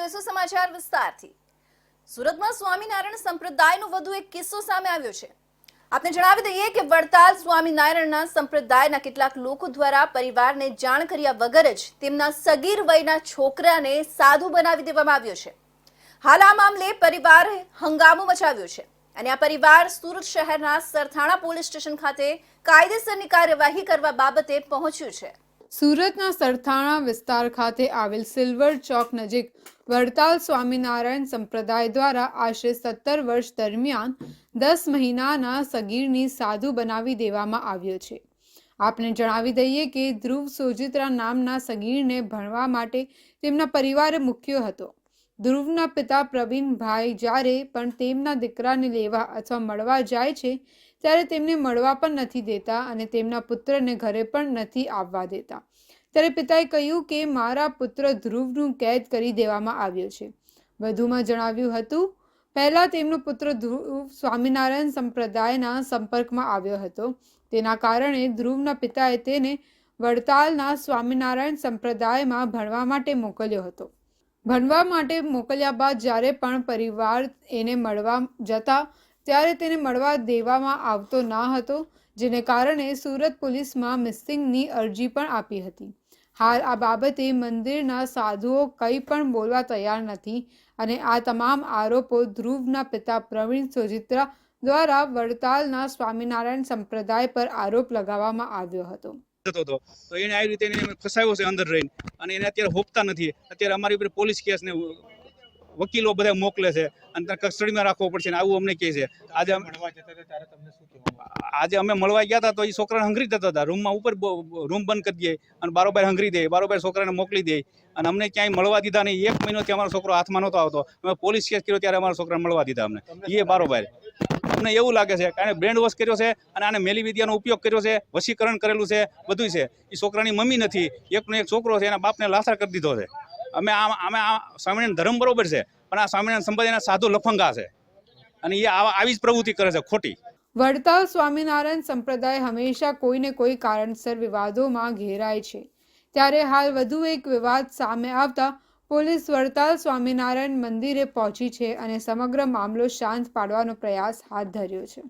જોઈશું સમાચાર વિસ્તારથી. સુરતમાં સ્વામિનારાયણ સંપ્રદાયનો વધુ એક કિસ્સો સામે આવ્યો છે. આપને જણાવી દઈએ કે વડતાલ સ્વામિનારાયણના સંપ્રદાયના કેટલાક લોકો દ્વારા પરિવારને જાણ કર્યા વગર જ તેમના સગીર વયના છોકરાને સાધુ બનાવી દેવામાં આવ્યો છે. હાલ આ મામલે પરિવારે હંગામો મચાવ્યો છે અને આ પરિવાર સુરત શહેરના સરથાણા પોલીસ સ્ટેશન ખાતે કાયદેસરની કાર્યવાહી કરવા બાબતે પહોંચ્યું છે. સુરતના સરથાણા વિસ્તાર ખાતે આવેલ સિલ્વર ચોક નજીક વડતાલ સ્વામિનારાયણ સંપ્રદાય દ્વારા આશરે સત્તર વર્ષ દરમિયાન દસ મહિનાના સગીરની સાધુ બનાવી દેવામાં આવ્યો છે. આપને જણાવી દઈએ કે ધ્રુવ સોજિત્રા નામના સગીરને ભણવા માટે તેમના પરિવારે મૂક્યો હતો. ધ્રુવના પિતા પ્રવીણભાઈ જ્યારે પણ તેમના દીકરાને લેવા અથવા મળવા જાય છે, ત્યારે તેમને મળવા પણ નથી દેતા અને તેમના પુત્રને ઘરે પણ નથી આવવા દેતા. ત્યારે પિતાએ કહ્યું કે, મારા પુત્ર ધ્રુવનું કેદ કરી દેવામાં આવ્યો છે. વધુમાં જણાવ્યું હતું, પહેલાં તેમનો પુત્ર ધ્રુવ સ્વામિનારાયણ સંપ્રદાયના સંપર્કમાં આવ્યો હતો. તેના કારણે ધ્રુવના પિતાએ તેને વડતાલના સ્વામિનારાયણ સંપ્રદાયમાં ભણવા માટે મોકલ્યો હતો. ભણવા માટે મોકલ્યા બાદ જ્યારે પણ પરિવાર એને મળવા જતા, ત્યારે તેને મળવા દેવામાં આવતો ના હતો, જેને કારણે સુરત પોલીસમાં મિસિંગની અરજી પણ આપી હતી. હાલ આ બાબતે મંદિરના સાધુઓ કંઈ પણ બોલવા તૈયાર નથી અને આ તમામ આરોપો ધ્રુવના પિતા પ્રવીણ સોજિત્રા દ્વારા વડતાલના સ્વામિનારાયણ સંપ્રદાય પર આરોપ લગાવવામાં આવ્યો હતો. થતો હતો. તો એને આવી રીતે એને ફસાયો છે અંદર રહીને. અને એને અત્યારે હોપતા નથી. અત્યારે અમારી ઉપર પોલીસ કેસ ને વકીલો બધા મોકલે છે. અને કસ્ટડીમાં રાખવો પડશે ને આવું અમને કહે છે. આજે આજે અમે મળવા ગયા હતા તો એ છોકરાને હંગરી જતા હતા. રૂમમાં ઉપર રૂમ બંધ કરી દઈએ અને બારોબાર હંગરી દે. બારોબાર છોકરાને મોકલી દે. અને અમને ક્યાંય મળવા દીધા નહીં. એક મહિનોથી અમારો છોકરો હાથમાં નહોતો આવતો. અમે પોલીસ કેસ કર્યો ત્યારે અમારા છોકરાને મળવા દીધા અમને. એ બારોબાર અમને એવું લાગે છે કે આને બ્રેન્ડ વોશ કર્યો છે અને આને મેલી વિદ્યાનો ઉપયોગ કર્યો છે, વશીકરણ કરેલું છે બધું છે. એ છોકરાની મમ્મી નથી, એકનો એક છોકરો છે, એના બાપને લાસાર કરી દીધો છે. અમે આ અમે આ સ્વામિનારાયણ ધર્મ બરોબર છે, પણ આ સ્વામિનારાયણ સંપ્રદાયના સાધુ લફંગા છે. અને એ આવી જ પ્રવૃત્તિ કરે છે, ખોટી. વડતાલ સ્વામિનારાયણ સંપ્રદાય હંમેશા કોઈને કોઈ કારણસર વિવાદોમાં ઘેરાય છે. ત્યારે હાલ વધુ એક વિવાદ સામે આવતા પોલીસ વડતાલ સ્વામિનારાયણ મંદિરે પહોંચી છે અને સમગ્ર મામલો શાંત પાડવાનો પ્રયાસ હાથ ધર્યો છે.